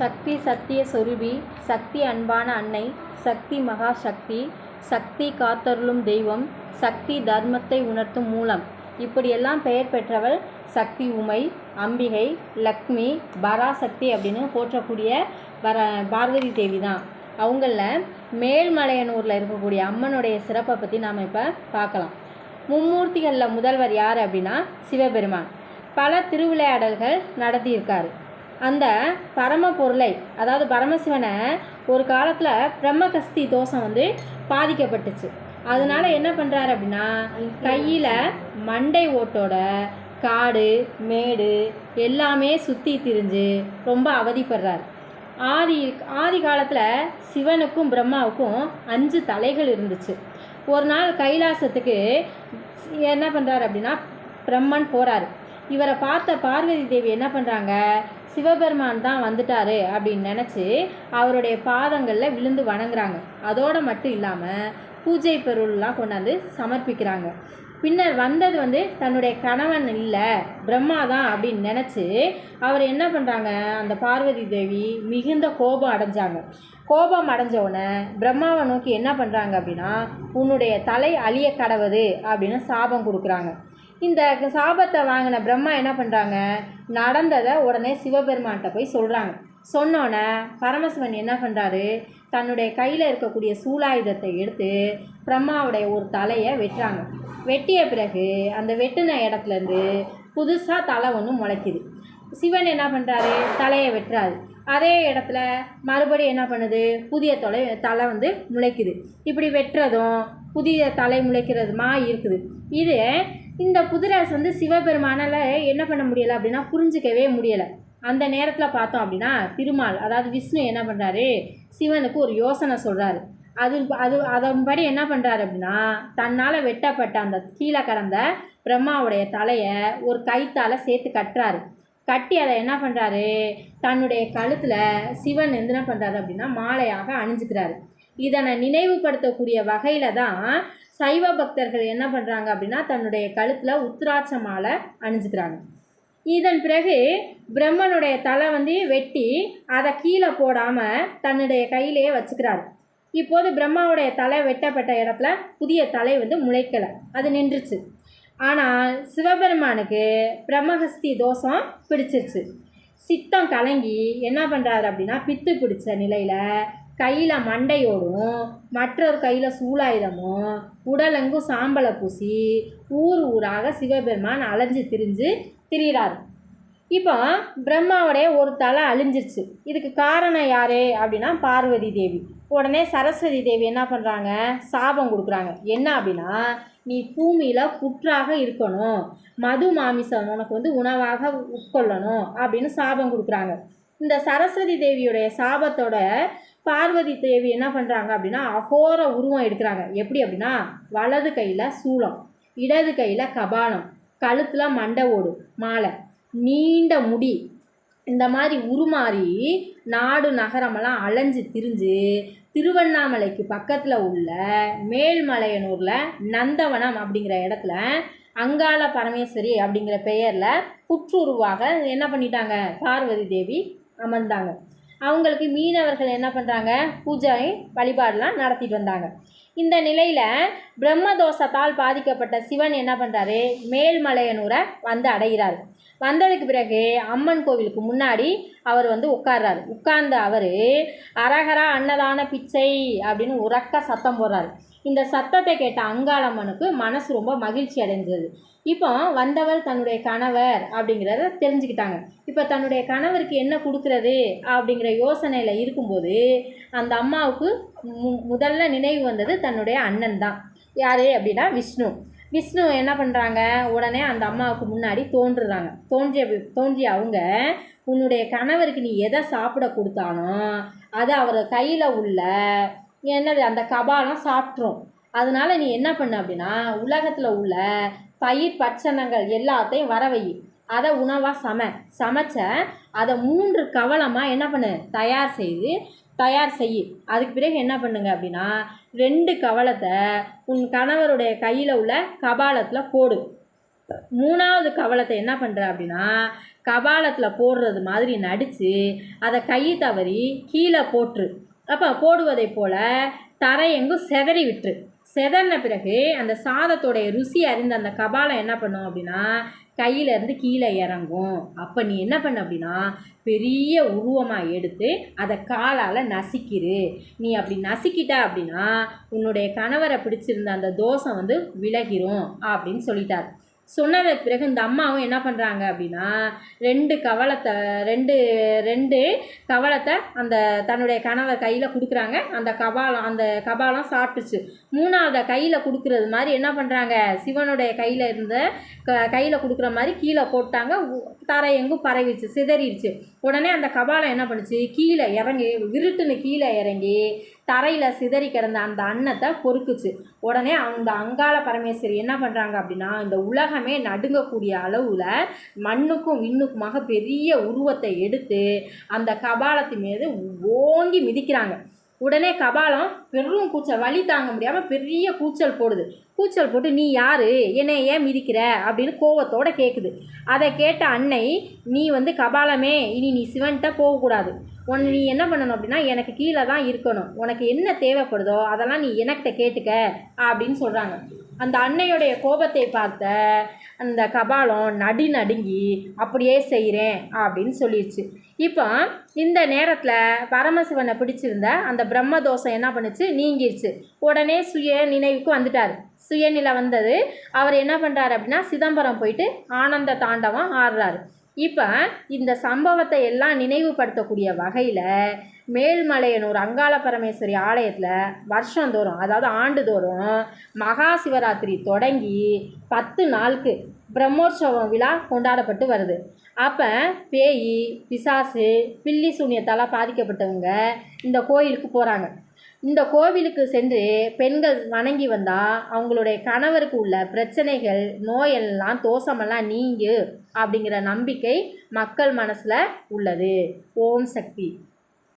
சக்தி சத்திய சொருபி சக்தி அன்பான அன்னை சக்தி மகா சக்தி சக்தி காத்தருளும் தெய்வம் சக்தி தர்மத்தை உணர்த்தும் மூலம். இப்படியெல்லாம் பெயர் பெற்றவள் சக்தி உமை அம்பிகை லக்ஷ்மி பராசக்தி அப்படின்னு போற்றக்கூடிய பர பாரதி தேவி தான். அவங்களில் மேல்மலையனூரில் இருக்கக்கூடிய அம்மனுடைய சிறப்பை பற்றி நாம் இப்போ பார்க்கலாம். மும்மூர்த்திகளில் முதல்வர் யார் அப்படின்னா சிவபெருமான். பல திருவிளையாடல்கள் நடத்தியிருக்காரு. அந்த பரமபொருளை அதாவது பரமசிவனை ஒரு காலத்தில் பிரம்மகஸ்தி தோஷம் வந்து பாதிக்கப்பட்டுச்சு. அதனால என்ன பண்ணுறாரு அப்படின்னா கையில் மண்டை ஓட்டோட காடு மேடு எல்லாமே சுற்றி திரிஞ்சு ரொம்ப அவதிப்படுறாரு. ஆதி ஆதி காலத்தில் சிவனுக்கும் பிரம்மாவுக்கும் அஞ்சு தலைகள் இருந்துச்சு. ஒரு நாள் கைலாசத்துக்கு என்ன பண்ணுறாரு அப்படின்னா பிரம்மன் போகிறாரு இவரை பார்த்த பார்வதி தேவி என்ன பண்ணுறாங்க சிவபெருமான் தான் வந்துட்டாரு அப்படின்னு நினச்சி அவருடைய பாதங்களில் விழுந்து வணங்குறாங்க. அதோடு மட்டும் இல்லாமல் பூஜை பொருள்லாம் கொண்டாந்து சமர்ப்பிக்கிறாங்க. பின்னர் வந்தது வந்து தன்னுடைய கணவன் இல்லை பிரம்மா தான் அப்படின்னு நினச்சி அவர் என்ன பண்ணுறாங்க அந்த பார்வதி தேவி மிகுந்த கோபம் அடைஞ்சாங்க. கோபம் அடைஞ்ச உடனே பிரம்மாவை நோக்கி என்ன பண்ணுறாங்க அப்படின்னா உன்னுடைய தலை அழிய கடவுது அப்படின்னு சாபம் கொடுக்குறாங்க. இந்த சாபத்தை வாங்கின பிரம்மா என்ன பண்ணுறாங்க நடந்ததை உடனே சிவபெருமான்கிட்ட போய் சொல்கிறாங்க சொன்னோன்னே பரமசிவன் என்ன பண்ணுறாரு தன்னுடைய கையில் இருக்கக்கூடிய சூலாயுதத்தை எடுத்து பிரம்மாவுடைய ஒரு தலையை வெட்டுறாங்க. வெட்டிய பிறகு அந்த வெட்டின இடத்துலேருந்து புதுசாக தலை ஒன்று முளைக்குது. சிவன் என்ன பண்ணுறாரு தலையை வெட்டுறாரு. அதே இடத்துல மறுபடியும் என்ன பண்ணுது? புதிய தொலை தலை வந்து முளைக்குது. இப்படி வெட்டுறதும் புதிய தலை முளைக்கிறதுமா இருக்குது. இது இந்த புதுராஸ் வந்து சிவபெருமானால் என்ன பண்ண முடியலை அப்படின்னா புரிஞ்சிக்கவே முடியலை. அந்த நேரத்தில் பார்த்தோம் அப்படின்னா திருமால் அதாவது விஷ்ணு என்ன பண்ணுறாரு சிவனுக்கு ஒரு யோசனை சொல்கிறாரு அது அது அதன்படி என்ன பண்ணுறாரு அப்படின்னா தன்னால் வெட்டப்பட்ட அந்த கீழே கடந்த பிரம்மாவுடைய தலையை ஒரு கைத்தால் சேர்த்து கட்டுறாரு. கட்டி அதை என்ன பண்ணுறாரு தன்னுடைய கழுத்தில் சிவன் என்ன பண்ணுறாரு அப்படின்னா மாலையாக அணிஞ்சுக்கிறாரு. இதனை நினைவுபடுத்தக்கூடிய வகையில் தான் சைவ பக்தர்கள் என்ன பண்ணுறாங்க அப்படின்னா தன்னுடைய கழுத்தில் உத்திராட்ச மாலை அணிஞ்சுக்கிறாங்க. இதன் பிறகு பிரம்மனுடைய தலை வந்து வெட்டி அதை கீழே போடாமல் தன்னுடைய கையிலேயே வச்சுக்கிறாரு. இப்போது பிரம்மாவுடைய தலை வெட்டப்பட்ட இடத்துல புதிய தலை வந்து முளைக்கலை. அது நின்றுச்சு. ஆனால் சிவபெருமானுக்கு பிரம்மஹஸ்தி தோஷம் பிடிச்சிருச்சு. சித்தம் கலங்கி என்ன பண்ணுறாரு அப்படின்னா பித்து பிடிச்ச நிலையில் கையில் மண்டையோடும் மற்றொரு கையில் சூலாயுதமும் உடலெங்கும் சாம்பலை பூசி ஊர் ஊராக சிவபெருமான் அலைஞ்சு திரிஞ்சு திரிகிறார் இப்போ பிரம்மாவுடைய ஒரு தலை அழிஞ்சிருச்சு. இதுக்கு காரணம் யார் அப்படின்னா பார்வதி தேவி. உடனே சரஸ்வதி தேவி என்ன பண்ணுறாங்க சாபம் கொடுக்குறாங்க. என்ன அப்படின்னா நீ பூமியில் புற்றாக இருக்கணும். மது மாமிசம் உனக்கு வந்து உணவாக உட்கொள்ளணும் அப்படின்னு சாபம் கொடுக்குறாங்க. இந்த சரஸ்வதி தேவியுடைய சாபத்தோட பார்வதி தேவி என்ன பண்ணுறாங்க அப்படின்னா அகோர உருவம் எடுக்கிறாங்க. எப்படி அப்படின்னா வலது கையில் சூளம் இடது கையில் கபாலம் கழுத்தில் மண்டை ஓடு மாலை நீண்ட முடி இந்த மாதிரி உருமாறி நாடு நகரமெல்லாம் அலைஞ்சு திரிஞ்சு திருவண்ணாமலைக்கு பக்கத்தில் உள்ள மேல்மலையனூரில் நந்தவனம் அப்படிங்கிற இடத்துல அங்காள பரமேஸ்வரி அப்படிங்கிற பெயரில் புற்றுருவாக என்ன பண்ணிட்டாங்க? பார்வதி தேவி அமர்ந்தாங்க. அவங்களுக்கு மீனவர்கள் என்ன பண்ணுறாங்க பூஜை வழிபாடெலாம் நடத்திட்டு வந்தாங்க. இந்த நிலையில் பிரம்மதோஷத்தால் பாதிக்கப்பட்ட சிவன் என்ன பண்ணுறாரு மேல்மலையனூரை வந்து அடைகிறார். வந்ததுக்கு பிறகு அம்மன் கோவிலுக்கு முன்னாடி அவர் வந்து உட்கார்றாரு. உட்கார்ந்த அவர் அரகரா அன்னதான பிச்சை அப்படின்னு உறக்க சத்தம் போடுறாரு. இந்த சத்தத்தை கேட்ட அங்காளம்மனுக்கு மனசு ரொம்ப மகிழ்ச்சி அடைஞ்சது. இப்போ வந்தவர் தன்னுடைய கணவர் அப்படிங்கிறத தெரிஞ்சுக்கிட்டாங்க. இப்போ தன்னுடைய கணவருக்கு என்ன கொடுக்குறது அப்படிங்கிற யோசனையில் இருக்கும்போது அந்த அம்மாவுக்கு மு முதல்ல நினைவு வந்தது தன்னுடைய அண்ணன் தான். யார் அப்படின்னா விஷ்ணு. விஷ்ணு என்ன பண்ணுறாங்க உடனே அந்த அம்மாவுக்கு முன்னாடி தோன்றுறாங்க. தோன்றிய தோன்றிய அவங்க உன்னுடைய கணவருக்கு நீ எதை சாப்பிட கொடுத்தானோ அது அவர் கையில் உள்ள என்னது அந்த கபாலம் சாப்பிட்ரும் அதனால நீ என்ன பண்ண அப்படின்னா உலகத்தில் உள்ள பயிர் பச்சனங்கள் எல்லாத்தையும் வர வை. அதை உணவாக சம. சமைச்ச அதை மூன்று கவலமாக என்ன பண்ணு? தயார் செய்து தயார் செய். அதுக்கு பிறகு என்ன பண்ணுங்க அப்படின்னா ரெண்டு கவலத்தை உன் கணவருடைய கையில் உள்ள கபாலத்தில் போடு. மூணாவது கவலத்தை என்ன பண்ணுற அப்படின்னா கபாலத்தில் போடுறது மாதிரி நடித்து அதை கை தவறி கீழே போட்டுரு. அப்போ போடுவதை போல் தரையெங்கும் செதறி விட்டுரு. செதறின பிறகு அந்த சாதத்தோடைய ருசி அறிந்த அந்த கபாலம் என்ன பண்ணும் அப்படின்னா கையிலேருந்து கீழே இறங்கும். அப்போ நீ என்ன பண்ண அப்படின்னா பெரிய உருவமாக எடுத்து அதை காலால் நசிக்கிரு. நீ அப்படி நசுக்கிட்ட அப்படின்னா உன்னுடைய கணவரை பிடிச்சிருந்த அந்த தோஷம் வந்து விலகிரும் அப்படின்னு சொல்லிட்டார். சொன்னது பிறகு இந்த அம்மாவும் என்ன பண்ணுறாங்க அப்படின்னா ரெண்டு கவலத்தை ரெண்டு ரெண்டு கவலத்தை அந்த தன்னுடைய கணவர் கையில் கொடுக்குறாங்க. அந்த கபாலம் அந்த கபாலம் சாப்பிட்டுச்சு. மூணாவதை கையில் கொடுக்குறது மாதிரி என்ன பண்ணுறாங்க சிவனுடைய கையில் இருந்த க கையில் கொடுக்குற மாதிரி கீழே போட்டாங்க. உ- தரை எங்கும் பரவிடுச்சு சிதறிடுச்சு. உடனே அந்த கபாலம் என்ன பண்ணுச்சு? கீழே இறங்கி விருட்டுன்னு கீழே இறங்கி தரையில் சிதறி கிடந்த அந்த அன்னத்தை பொறுக்குச்சு. உடனே அந்த அங்காள பரமேஸ்வரி என்ன பண்ணுறாங்க அப்படின்னா இந்த உலகமே நடுங்கக்கூடிய அளவில் மண்ணுக்கும் விண்ணுக்குமாக பெரிய உருவத்தை எடுத்து அந்த கபாலத்து மீது ஓங்கி மிதிக்கிறாங்க. உடனே கபாலம் பெரும் கூச்சல் வலி தாங்க முடியாமல் பெரிய கூச்சல் போடுது. கூச்சல் போட்டு நீ யார்? என்னை ஏன் மிதிக்கிற? அப்படின்னு கோவத்தோடு கேட்குது அதை கேட்ட அன்னை நீ வந்து கபாலமே இனி நீ சிவன்கிட்ட போகக்கூடாது. உன் நீ என்ன பண்ணணும் அப்படின்னா எனக்கு கீழே தான் இருக்கணும். உனக்கு என்ன தேவைப்படுதோ அதெல்லாம் நீ எனக்கிட்ட கேட்டுக்க அப்படின்னு சொல்கிறாங்க அந்த அன்னையுடைய கோபத்தை பார்த்த அந்த கபாலம் நடி நடுங்கி அப்படியே செய்கிறேன் அப்படின்னு சொல்லிடுச்சு இப்போ இந்த நேரத்தில் பரமசிவனை பிடிச்சிருந்த அந்த பிரம்ம தோஷம் என்ன பண்ணுச்சு? நீங்கிருச்சு. உடனே சுய நினைவுக்கு வந்துட்டார். சுயநிலை வந்தது. அவர் என்ன பண்ணுறாரு அப்படின்னா சிதம்பரம் போயிட்டு ஆனந்த தாண்டவம் ஆடுறாரு. இப்போ இந்த சம்பவத்தை எல்லாம் நினைவுபடுத்தக்கூடிய வகையில் மேல்மலையனூர் அங்காள பரமேஸ்வரி ஆலயத்தில் வருஷந்தோறும் அதாவது ஆண்டுதோறும் மகா சிவராத்திரி தொடங்கி பத்து நாளுக்கு பிரம்மோற்சவம் விழா கொண்டாடப்பட்டு வருது. அப்போ பேய் பிசாசு பில்லி சூனியத்தால் பாதிக்கப்பட்டவங்க இந்த கோயிலுக்கு போகிறாங்க இந்த கோவிலுக்கு சென்று பெண்கள் வணங்கி வந்தால் அவங்களுடைய கணவருக்கு உள்ள பிரச்சனைகள் நோயெல்லாம் தோஷமெல்லாம் நீங்கு அப்படிங்கிற நம்பிக்கை மக்கள் மனசில் உள்ளது. ஓம் சக்தி.